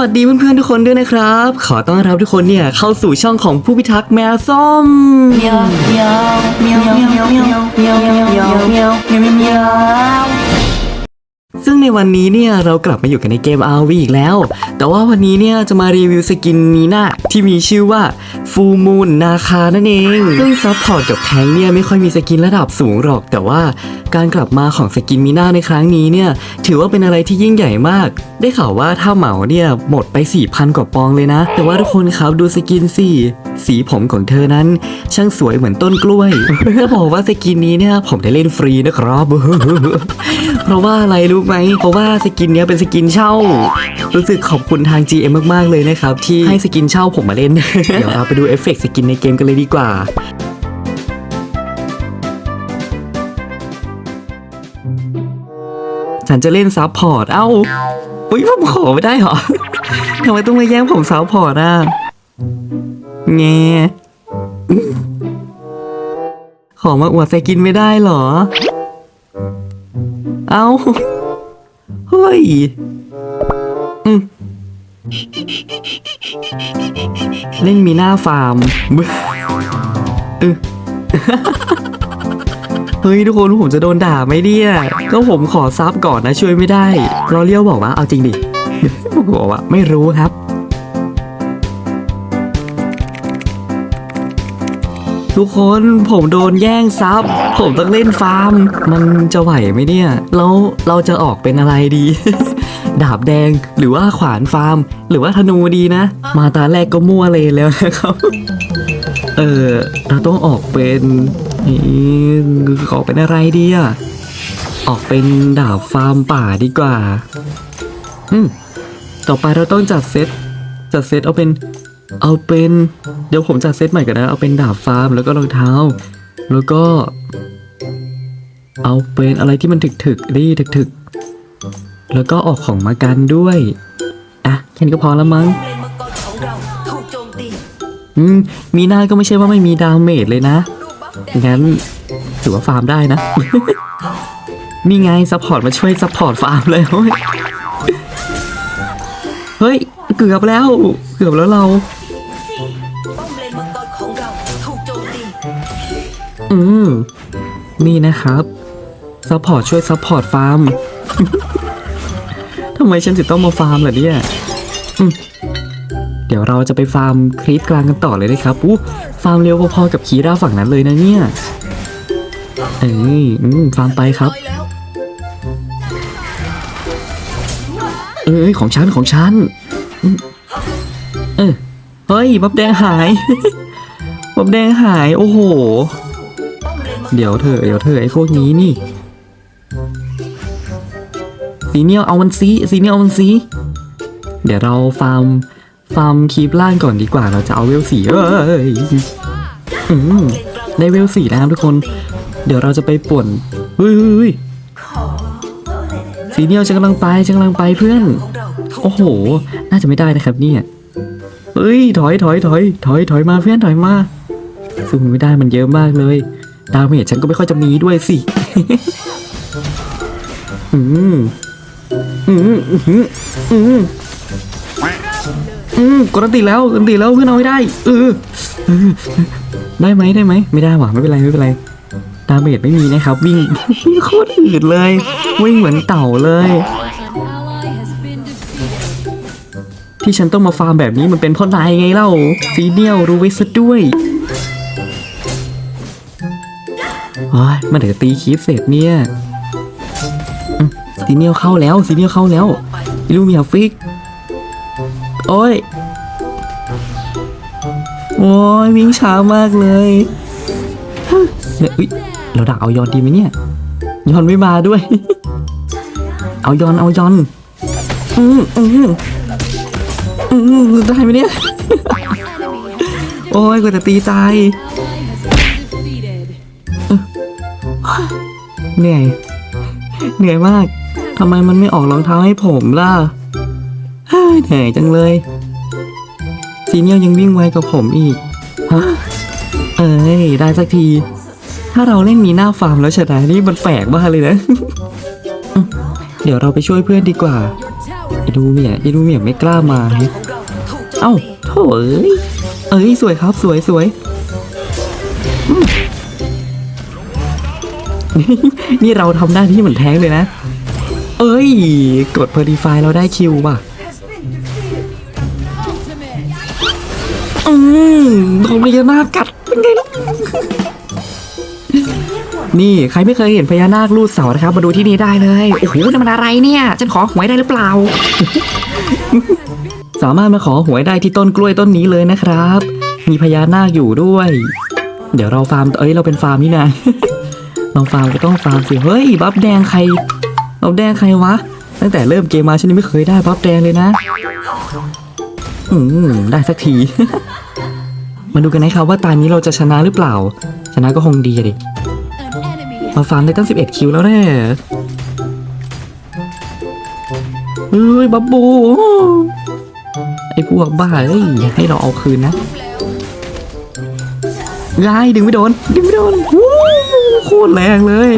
วัสดีเพื่อนๆทุกคนด้วยนะครับ ขอต้อนรับทุกคนเนี่ยเข้าสู่ช่องของผู้พิทักษ์แมวส้ม ซึ่งในวันนี้เนี่ยเรากลับมาอยู่กันในเกม RV อีกแล้ว แต่ว่าวันนี้เนี่ยจะมารีวิวสกินนี้นะที่มีชื่อว่าฟูมูนนาคานั่นเอง ซึ่งซัพพอร์ตกับแทงเนี่ยไม่ค่อยมีสกินระดับสูงหรอก แต่ว่าการกลับมาของสกินมีนาในครั้งนี้เนี่ยถือว่าเป็นอะไรที่ยิ่งใหญ่มาก ได้ข่าวว่าถ้าเหมาเนี่ยหมดไป 4,000 กว่าปองเลยนะ แต่ว่าทุกคนครับดูสกินสิ สีผมของเธอนั้น ช่างสวยเหมือนต้นกล้วยจะบอกว่าสกินนี้เนี่ยผมได้เล่นฟรีนะครับ เพราะว่าอะไรรู้ไหม เพราะว่าสกินนี้เป็นสกินเช่า รู้สึกขอบคุณทาง GM มากๆเลยนะครับ ที่ให้สกินเช่าผมมาเล่น เดี๋ยวเราไปดูเอฟเฟกต์สกินในเกมกันเลยดีกว่าฉันจะเล่นซับพอร์ต เอ้าอุ้ยผมขอไม่ได้เหรอ ทำไมต้องมาแย่งผมซับพอร์ตอะ แงขอมาอวดใส่กินไม่ได้เหรอ เอาเฮ้ยเล่นมีหน้าฟาร์มเออเฮ้ยทุกคนผมจะโดนด่าไหมเนี่ย ก็ผมขอซับก่อนนะช่วยไม่ได้รอเลี้ยวบอกว่าเอาจริงดิผมบอกว่าไม่รู้ครับ ทุกคนผมโดนแย่งซับผมต้องเล่นฟาร์ม มันจะไหวไหมเนี่ยแล้วเราจะออกเป็นอะไรดี ดาบแดงหรือว่าขวานฟาร์ม หรือว่าธนูดีนะ มาตาแรกก็มั่วเลยแล้วนะครับ เออเราต้องออกเป็นนี่ขอเป็นอะไรดีอะออกเป็นดาบฟาร์มป่าดีกว่า อืมต่อไปเราต้องจัดเซตจัดเซตเอาเป็น เอาเป็นเดี๋ยวผมจัดเซตใหม่กันนะ เอาเป็นดาบฟาร์มแล้วก็รองเท้า แล้วก็ เอาเป็นอะไรที่มันถึกๆดีถึกๆแล้วก็ออกของมากันด้วยอะแค่นี้ก็พอแล้วมั้งเลนมังกรของเราถูกโจมตีอืมมีหน้าก็ไม่ใช่ว่าไม่มีดาเมจเลยนะ งั้นถือว่าฟาร์มได้นะ นี่ไงซัพพอร์ตมาช่วยซัพพอร์ตฟาร์มเลยเฮ้ยเฮ้ยเกือบแล้ว เกือบแล้วเรา อืม นี่นะครับซัพพอร์ตช่วยซัพพอร์ตฟาร์ม ทำไมฉันถึงต้องมาฟาร์มล่ะเนี่ยเดี๋ยวเราจะไปฟาร์มครีปกลางกันต่อเลยนะครับอู้ฟาร์มเร็วพอๆกับคีราฝั่งนั้นเลยนะเนี่ย เอ้ยฟาร์มไปครับร้อยแล้วเอ้ยของฉันของฉัน เออเฮ้ยบับแดงหาย บับแดงหาย โอ้โหม เดี๋ยวเถอเดี๋ยวเถอไอ้พวกนี้นี่สีเนียวเอามันซีสีเนียวเอามันซีเดี๋ยวเราฟาร์มฟาร์มคีบล่างก่อนดีกว่าเราจะเอาเวลสีเอ้ยอืมได้เวลสีแล้วครับทุกคน เดี๋ยวเราจะไปป่วนเฮ้ยสีเนียวฉันกำลังไปฉันกำลังไปเพื่อน โอ้โห น่าจะไม่ได้นะครับเนี่ยเฮ้ยถอยถอยถอยถอยถอยมาเพื่อนถอยมาซึ่งมันไม่ได้มันเยอะมากเลย ดาเมจฉันก็ไม่ค่อยจะมีด้วยสิ อืมอืมอืมอืมอืมกดอันติแล้วกดอันติแล้วเพื่อนเอาไม่ได้เออเอได้ไหมได้ไหมไม่ได้หว่ะไม่เป็นไรไม่เป็นไรดาเมจไม่มีนะครับ วิ่งโคตรอืดเลย วิ่งเหมือนเต่าเลย ที่ฉันต้องมาฟาร์มแบบนี้มันเป็นเพราะนายไงเล่าซีเนียลรู้ไว้ซะด้วย โอ้ยมันเดี๋ยวตีคีฟเสร็จเนี่ยซีเนียลเข้าแล้วซีเนียลเข้าแล้วอิลูเมียฟิก โอ้ย โอ้ยวิ่งช้ามากเลยเนี่ยอุ๊ยเราดักเอายอนดีไหมเนี่ยยอนไม่มาด้วย เอายอนเอายอน อืมอืมอืมได้ไหมเนี่ย โอ้ยกว่าจะตีตาย เหนื่อย เหนื่อยมากทำไมมันไม่ออกรองเท้าให้ผมล่ะเหนื่อยจังเลยซีเนียยังวิ่งไวกว่าผมอีกฮะเอ้ยได้สักที ถ้าเราเล่นมีหน้าฟาร์มแล้วชนะนี่มันแปลกมากเลยนะ เดี๋ยวเราไปช่วยเพื่อนดีกว่า Your tower อีลูเมียอีลูเมียไม่กล้ามา เอ้าโถเอ้ยเอ้ยสวยครับสวยสวย นี่เราทำหน้าที่เหมือนแท้งเลยนะ เอ้ย กดเพอร์ดีไฟเราได้คิวป่ะ Ultimate. อืมโดนพญานาคกัดเป็นไงล่ะนี่ใครไม่เคยเห็นพญานาคลูดเสานะครับ มาดูที่นี่ได้เลย โอ้โหนี่มันอะไรเนี่ย ฉันขอหวยได้หรือเปล่า สามารถมาขอหวยได้ที่ต้นกล้วยต้นนี้เลยนะครับ มีพญานาคอยู่ด้วย เดี๋ยวเราฟาร์ม เอ้ย เราเป็นฟาร์มนี่นะ เราฟาร์มก็ต้องฟาร์มสิ เฮ้ย บัฟแดงใครบัฟแดงใครวะ ตั้งแต่เริ่มเกมมาฉันยังไม่เคยได้บัฟแดงเลยนะ อืม ได้สักที มาดูกันนะครับว่าตอนนี้เราจะชนะหรือเปล่า ชนะก็คงดีดิเราฟาร์มได้ตั้ง 11 คิวแล้วแน่เอ้ย บับบูไอ้พวกบ้าเอ้ยอย่าให้เราเอาคืนนะ ยายดึงไม่โดน ดึงไม่โดนวู้โคตรแรงเลย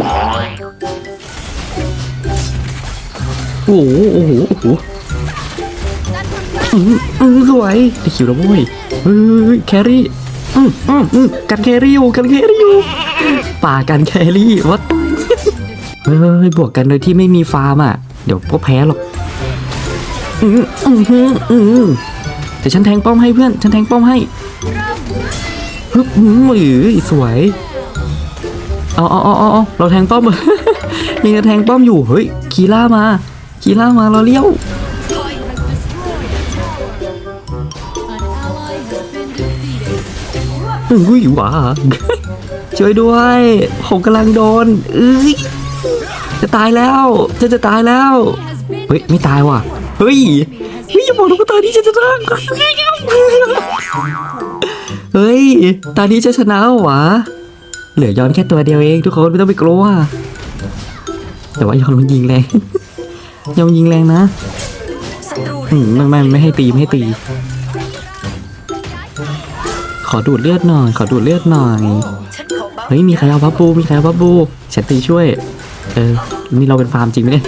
โอ้โห โอ้โห โอ้โหอืมอืมสวยได้คิวแล้วเว้ยเฮ้ยแครี่อืมอืมอืมกันแครี่อยู่กันแครี่อยู่ป่ากันแครี่วัดเฮ้ยบวกกันโดยที่ไม่มีฟาร์มอะ เดี๋ยวก็แพ้หรอกอืมอืมอืมอืมแต่ฉันแทงป้อมให้เพื่อน ฉันแทงป้อมให้ ฮึบอืมอือสวย เอาเอาเอาเอาเอเราแทงป้อมยังจะแทงป้อมอยู่ เฮ้ย คีล่ามา คีล่ามาเราเลี้ยว อุ้ยหว้าช่วยด้วย ผมกำลังโดนเอ้ยจะตายแล้วจะจะตายแล้ว เฮ้ย ไม่ตายว่ะ เฮ้ยเฮ้ยอย่าบอกนะว่าตอนนี้จะชนะ เฮ้ยตอนนี้จะชนะหวะเหลือย้อนแค่ตัวเดียวเองทุกคนไม่ต้องไปกลัว แต่ว่าย้อนมันยิงแรง ย้อนมันยิงแรงนะอืมไม่ไม่ไม่ให้ตีไม่ให้ตี ขอดูดเลือดหน่อย ขอดูดเลือดหน่อย เฮ้ยมีใครเอาบับบู มีใครเอาบับบูฉันตีช่วย เออ นี่เราเป็นฟาร์มจริงไหมเนี่ย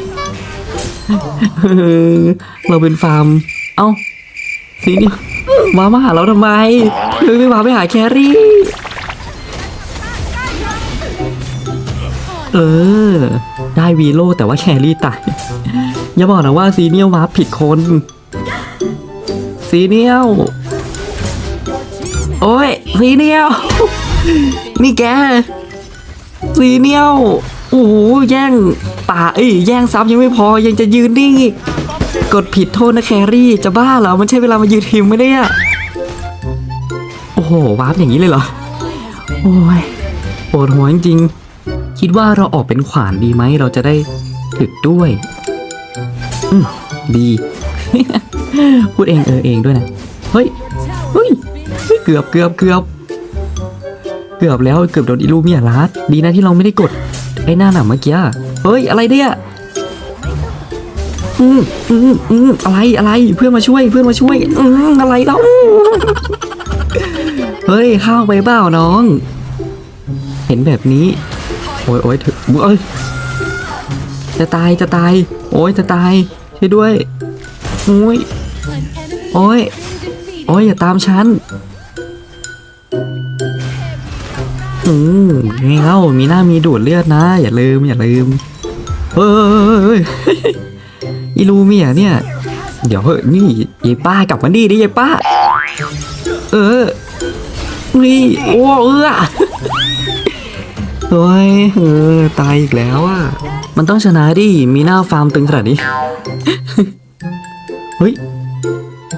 เราเป็นฟาร์ม เอ้าสีนี่ มามาหาเราทำไมเฮ้ยไม่มาไปหาแครี่ เออ ได้วีโลแต่ว่าแครี่ตาย อย่าบอกนะว่าซีเนียลวาร์ปผิดคน ซีเนียลโอ้ยซีเนียลนี่แก ซีเนียลโอ้โหแย่งป่าเอ้ยแย่งซับยังไม่พอยังจะยืนนิ่งอีก กดผิดโทษนะแครี่ จะบ้าเหรอ มันใช่เวลามายืนทีมไหมเนี่ยโอ้โหวาร์ปอย่างนี้เลยเหรอ โอ้ยปวดหัวจริงๆคิดว่าเราออกเป็นขวานดีไหม เราจะได้ถึกด้วย อืมดี พูดเองเออเองด้วยนะ เฮ้ย เฮ้ยเฮ้ยเกือบเกือบเกือบเกือบแล้วเกือบโดนอิลูเมียรัดดีนะที่เราไม่ได้กดไอ้หน้าหนังเมื่อกี้ เฮ้ย อะไรเนี่ย อืมอืมอืมอะไรอะไรเพื่อนมาช่วยเพื่อนมาช่วยอืมอะไรแล้วเฮ้ยข้าวไปเปล่าน้อง เห็นแบบนี้ โอ้ยโอ้ยถึงเอ้ยจะตายจะตาย โอ้ยจะตายช่วยด้วยโอ้ยโอ้ยโอ้ยอย่าตามฉันอืมไงเล่ามีหน้ามีดูดเลือดนะ อย่าลืมอย่าลืมเฮ้ย อีลูเมียเนี่ย เดี๋ยวเฮ้ยนี่ยายป้ากลับมาดีดิยายป้า เออนี่โอ้เออโอ้ยเออตายอีกแล้วอะ มันต้องชนะดิ มีหน้าฟาร์มตึงขนาดนี้ เฮ้ย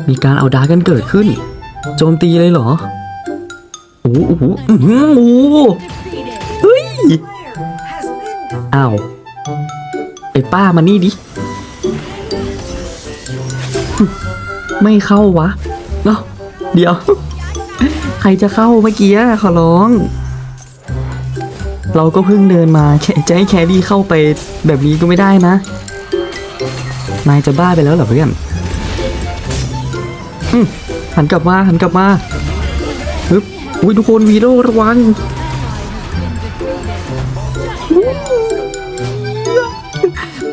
มีการเอาดาร์กันเกิดขึ้น โจมตีเลยเหรอ โอ้โหโอ้โหเฮ้ย อ้าวไอ้ป้ามานี่ดิ ไม่เข้าวะเนาะเดี๋ยว ใครจะเข้าเมื่อกี้อะขอร้อง เราก็เพิ่งเดินมาแจะให้แครี่เข้าไปแบบนี้ก็ไม่ได้นะ นายจะบ้าไปแล้วเหรอเพื่อนหันกลับมาหันกลับมาฮึบอุ้ยทุกคนวีโรระวัง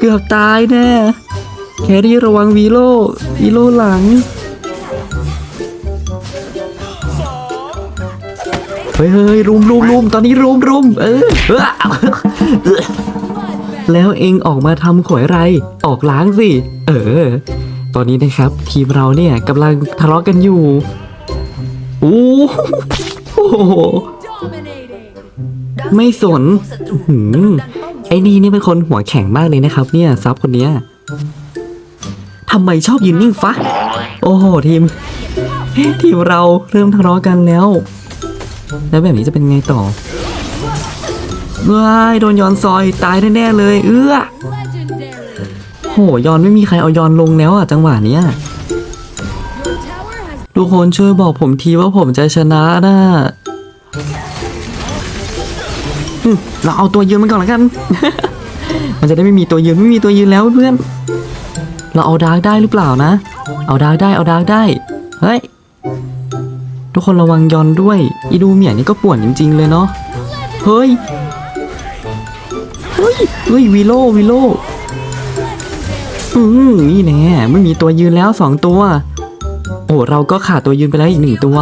เกือบตายแน่แครี่ระวังวีโลวีโลหลัง เฮ้ยเฮ้ยรุมรุมรุมตอนนี้รุมรุมเออ แล้วเองออกมาทำขวยไร ออกล้างสิ เออ ตอนนี้นะครับ ทีมเราเนี่ยกำลังทะเลาะกันอยู่โอ้โหไม่สนหืม ไอ้นี่นี่เป็นคนหัวแข็งมากเลยนะครับ เนี่ยซับคนเนี้ยทำไมชอบยืนนิ่งฟะ โอ้โหทีม ทีมเราเริ่มทะเลาะกันแล้ว แล้วแบบนี้จะเป็นไงต่อว้ายโดนยอนซอยตายแน่ๆเลย เอื้อโหยอนไม่มีใครเอายอนลงแล้วอะจังหวะเนี้ยทุกคนช่วยบอกผมทีว่าผมจะชนะนะ เราเอาตัวยืนมันก่อนละกัน มันจะได้ไม่มีตัวยืนไม่มีตัวยืนแล้วเพื่อนเราเอาดาร์กได้หรือเปล่านะ เอาดาร์กได้เอาดาร์กได้ เฮ้ย ทุกคนระวังยอนด้วย อีดูเมียนี่ก็ป่วนจริง ๆ เลยเนาะ เฮ้ย เฮ้ย เฮ้ยวีโลวีโลอืมนี่แน่ไม่มีตัวยืนแล้วสองตัว โอ้เราก็ขาดตัวยืนไปแล้วอีกหนึ่งตัว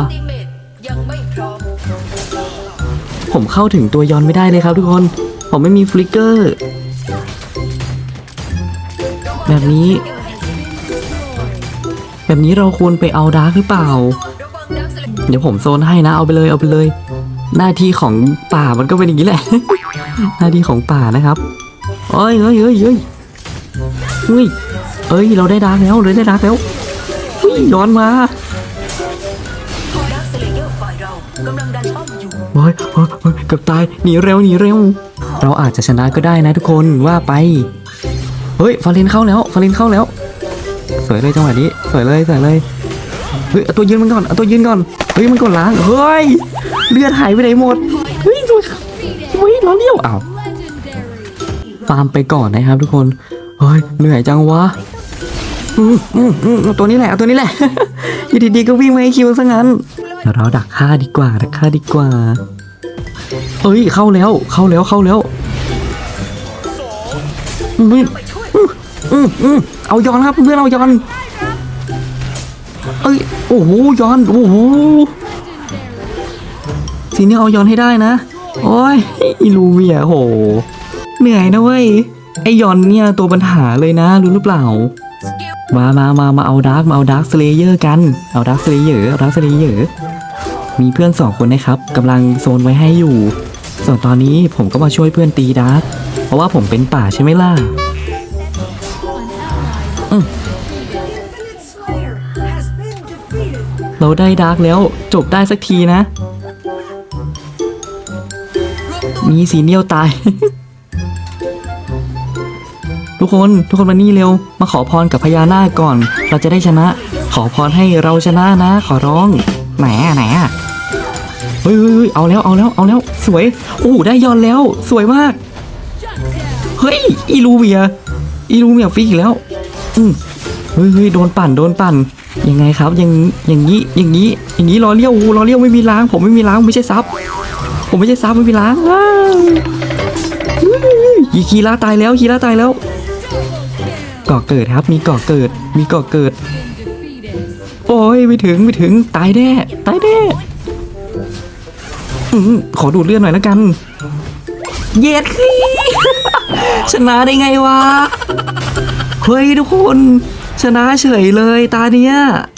ผมเข้าถึงตัวยอนไม่ได้เลยครับทุกคน ผมไม่มีฟลิกเกอร์ แบบนี้ แบบนี้เราควรไปเอาดาร์กหรือเปล่า เดี๋ยวผมโซนให้นะ เอาไปเลยเอาไปเลย หน้าที่ของป่ามันก็เป็นอย่างนี้แหละ หน้าที่ของป่านะครับเอ้ยเอ้ยเอ้ยเอ้ยเฮ้ยเอ้ย เราได้ดาร์กแล้วเราได้ดาร์กแล้วเฮ้ยย้อนมาเลเยอร์ฝ่าย เกำลังดันป้อบตายหนีเร็วหนีเร็ว เราอาจจะชนะก็ได้นะทุกคนว่าไป เฮ้ยฟาเรนเข้าแล้วฟาเรนเข้าแล้ว สวยเลยจังหวะนี้สวยเลยสวยเลยเฮ้ยเอาตัวยืนมันก่อนเอาตัวยืนก่อนเฮ้ยมันก่อนล้างเฮ้ยเลือดหายไปไหนหมดเฮ้ยสวยเฮ้ยล้อเลี้ยวอ้าวฟาร์มไปก่อนนะครับทุกคนเฮ้ยเหนื่อยจังวะอืมอืมอืมเอาตัวนี้แหละเอาตัวนี้แหละอยู่ดีๆก็วิ่งมาให้คิวซะงั้นเดี๋ยวเราดักฆ่าดีกว่าดักฆ่าดีกว่า เฮ้ยเข้าแล้วเข้าแล้วเข้าแล้วอืมอืมอืมเอาย้อนครับเพื่อนเอาย้อนเอ้ยโอ้โหย้อนโอ้โหสีนี้เอาย้อนให้ได้นะโอ้ยอีลูเวียโห เหนื่อยนะเว้ยไอยอนเนี่ยตัวปัญหาเลยนะรู้หรือเปล่า มามามามาเอาดาร์กมาเอาดาร์กสเลเยอร์กันเอาดาร์กสเลเยอร์เอาดาร์กสเลเยอร์มีเพื่อนสองคนนะครับกำลังโซนไว้ให้อยู่ ส่วนตอนนี้ผมก็มาช่วยเพื่อนตีดาร์กเพราะว่าผมเป็นป่าใช่ไหมล่ะ An ally เราได้ดาร์กแล้วจบได้สักทีนะ มีสีเนียวตาย ทุกคนทุกคนมานี่เร็ว มาขอพรกับพญานาคก่อน เราจะได้ชนะ ขอพรให้เราชนะนะ ขอร้อง ไหนอะไหนอะ เฮ้ยเฮ้ยเอาแล้วเอาแล้วเอาแล้วสวยโอ้ได้ยอนแล้ว สวยมาก เฮ้ยอีลูเวียอีลูเวียฟิกอีกแล้ว อืมเฮ้ยเฮ้ยโดนปั่นโดนปั่นยังไงครับยังอย่างนี้อย่างนี้อย่างนี้รอเลี้ยวอู้รอเลี้ยวไม่มีล้าง ผมไม่มีล้างไม่ใช่ซับผมไม่ใช่ซับไม่มีล้างอ้าวเฮ้ยยีคีราตายแล้วคีราตายแล้วก่อเกิดครับ มีก่อเกิด มีก่อเกิด โอ้ยไม่ถึงไม่ถึงตายแน่ตายแน่ อืมขอดูดเลือดหน่อยแล้วกัน เย็ดขี้ชนะได้ไงวะ เฮ้ยทุกคน ชนะเฉยเลยตาเนี้ย